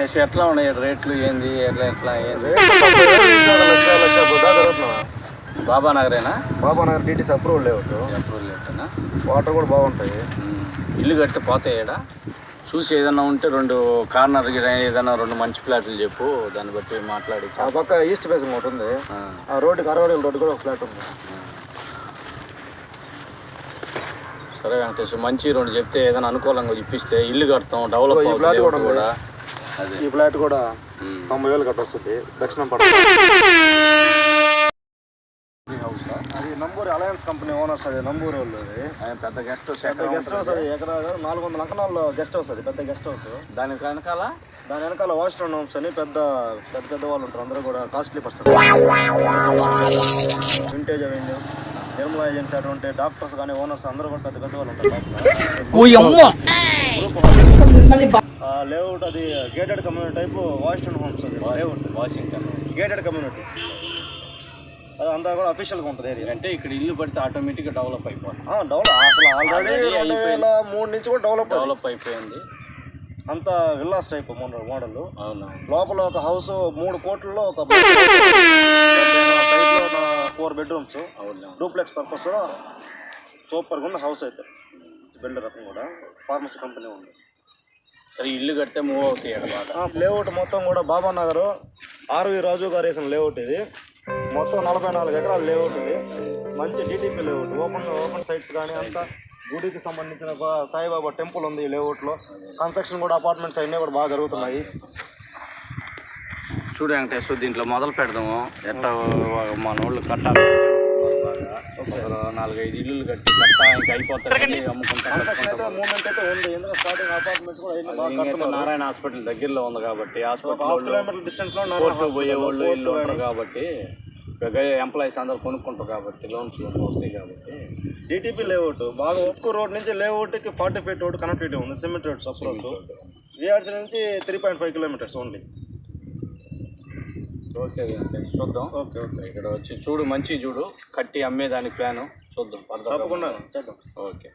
వెంకటేష్ ఎట్లా ఉన్నాయి రేట్లు ఏంది ఎట్లా ఎట్లా ఏంది? బాబా నగరేనా బాబా నగర్ టీటీసీ అప్రూవల్ లేవద్దు అప్రూవల్ లెటర్నా వాటర్ కూడా బాగుంటాయి. ఇల్లు కడితే పోతాయడా? చూసి ఏదన్నా ఉంటే రెండు కార్నర్ ఏదైనా రెండు మంచి ఫ్లాట్లు చెప్పు దాన్ని బట్టి మాట్లాడి ఆ పక్క ఈస్ట్ ఫేసింగ్ ఒకటి ఉంది. ఆ. రోడ్డుకి అరవై రోడ్డు కూడా ఒక ఫ్లాట్ ఉంది. సరే వెంకటేష్ మంచి రెండు చెప్తే ఏదైనా అనుకూలంగా ఇప్పిస్తే ఇల్లు కడతాం డెవలప్ కూడా. ఈ ఫ్లాట్ కూడా. తొంభై వేలు కట్ట వస్తుంది దక్షిణం పడ అది నంబూరు అలయన్స్ కంపెనీ ఓనర్స్ అది నంబూరు వాళ్ళు పెద్ద గెస్ట్ పెద్ద గెస్ట్ హౌస్ అది ఎకరా నాలుగు వందల అంకణాల్లో గెస్ట్ హౌస్ అది పెద్ద గెస్ట్ హౌస్ దాని వెనకాల? దాని వెనకాల వాషింగ్టన్ హోమ్స్ అని పెద్ద పెద్ద పెద్ద వాళ్ళు ఉంటారు. అందరూ కూడా costly person vintage avenue Nirmala agency అటువంటి డాక్టర్స్ కానీ ఓనర్స్ అందరూ కూడా పెద్ద పెద్ద వాళ్ళు ఉంటారు. లేఅవుట్ అది gated community type Washington homes అది లేఅవుట్ వాషింగ్టన్ గేటెడ్ కమ్యూనిటీ అది అంతా కూడా అఫీషియల్గా ఉంటుంది ఏరియా అంటే ఇక్కడ ఇల్లు పడితే ఆటోమేటిక్గా డెవలప్ అయిపోతుంది. డెవలప్ అసలు ఆల్రెడీ రెండు వేల మూడు నుంచి కూడా డెవలప్ డెవలప్ అయిపోయింది. అంత విల్లాస్ టైప్ మోడల్ మోడల్. అవునా లోపల ఒక హౌస్ మూడు కోట్లలో ఒక ఫోర్ బెడ్రూమ్స్ అవునా డూప్లెక్స్ పర్పస్ సూపర్గా ఉంది హౌస్ అయితే. బిల్డర్ రకం కూడా. ఫార్మసీ కంపెనీ ఉంది. ఇల్లు కడితే మూవ్ అవుతాయి బాగా లేఅవుట్ మొత్తం కూడా బాబా నగర్ ఆర్వి రాజు గారు వేసిన లేఅవుట్ ఇది. మొత్తం నలభై నాలుగు ఎకరాల లేఅవుట్ ఇది. మంచి TDP layout open open sites కానీ అంతా గుడికి సంబంధించిన ఒక సాయిబాబా టెంపుల్ ఉంది ఈ లేఅవుట్లో కన్స్ట్రక్షన్ కూడా అపార్ట్మెంట్స్ అన్నీ కూడా బాగా జరుగుతున్నాయి. చూడు వెంకటేశ్వర దీంట్లో మొదలు పెడదాము. ఎట్లా మన వాళ్ళు కట్టాలి. నాలుగైదు ఇల్లు కట్టి ఇంకా అయిపోతాయి అమ్ముకుంటా నారాయణ హాస్పిటల్ దగ్గరలో ఉంది కాబట్టి హాస్పిటల్ పోయే వాళ్ళు ఇల్లు ఉంటారు కాబట్టి ఎంప్లాయీస్ అందరూ కొనుక్కుంటారు కాబట్టి లోన్స్ వస్తాయి కాబట్టి. డిటిపి లేఅవుట్ బాగా ఒక్కు రోడ్ నుంచి లేఅవుట్కి ఫార్టీ ఫైవ్ రోడ్ కనెక్టివిటీ ఉంది సిమెంట్ రోడ్స్ అప్రోచ్ విఆర్సీ నుంచి three point five kilometres only okay చూద్దాం. Okay okay. ఇక్కడ వచ్చి చూడు మంచి చూడు. కట్టి అమ్మేదానికి ప్లాను చూద్దాం. తప్పకుండా. చేద్దాం. ఓకే.